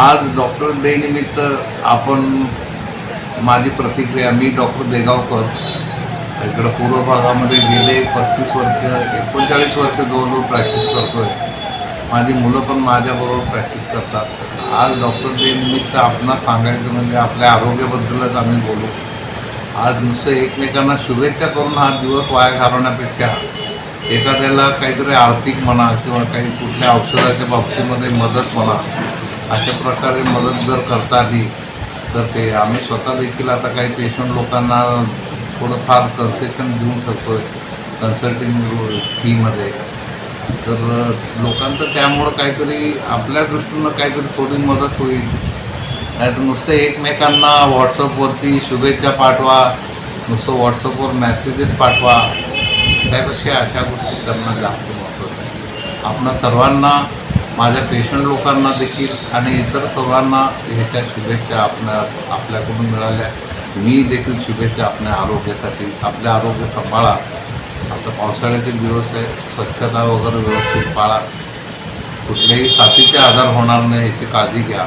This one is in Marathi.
आज डॉक्टर डे निमित्त आपण माझी प्रतिक्रिया मी डॉक्टर देगावकर इकडं पूर्व भागामध्ये गेले पस्तीस वर्ष एकोणचाळीस वर्ष जवळजवळ प्रॅक्टिस करतो आहे माझी मुलं पण माझ्याबरोबर प्रॅक्टिस करतात. आज डॉक्टर डे निमित्त आपणास सांगायचं म्हणजे आपल्या आरोग्याबद्दलच आम्ही बोलू. आज नुसतं एकमेकांना शुभेच्छा करून हा दिवस वाया घालवण्यापेक्षा एखाद्याला काहीतरी आर्थिक म्हणा किंवा काही कुठल्या औषधाच्या बाबतीमध्ये मदत म्हणा अशा प्रकारे मदत जर करता आली तर ते आम्ही स्वतः देखील आता काही पेशंट लोकांना थोडंफार कन्सेशन देऊ शकतो आहे कन्सल्टिंग फीमध्ये तर लोकांचं त्यामुळं काहीतरी आपल्या दृष्टीनं काहीतरी थोडी मदत होईल. नाही तर नुसतं एकमेकांना व्हॉट्सअपवरती शुभेच्छा पाठवा नुसतं व्हॉट्सअपवर मेसेजेस पाठवा. त्यापेक्षा अशा गोष्टी करणं जास्त महत्त्वाचं आहे. आपण सर्वांना माझ्या पेशंट लोकांना देखील आणि इतर सर्वांना ह्याच्या शुभेच्छा आपल्या आपल्याकडून मिळाल्या. मी देखील शुभेच्छा आपल्या आरोग्यासाठी आपले आरोग्य सांभाळा. आता पावसाळ्यातील दिवस आहे स्वच्छता वगैरे व्यवस्थित पाळा. कुठलेही साथीचे आजार होणार नाही याची काळजी घ्या.